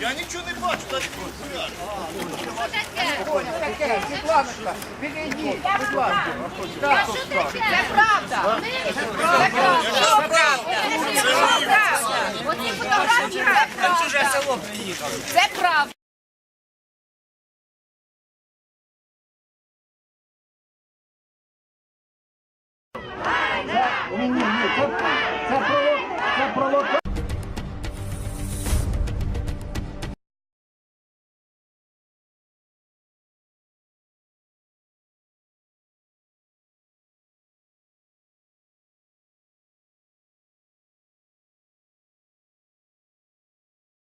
Я нічого не бачу, так таке, Світланочка, підійдіть, будь ласка. Так, так. Це правда. Це правда. Це правда. Це правда. Оці фотографії це правда. Це правда. Ні, ні, ні,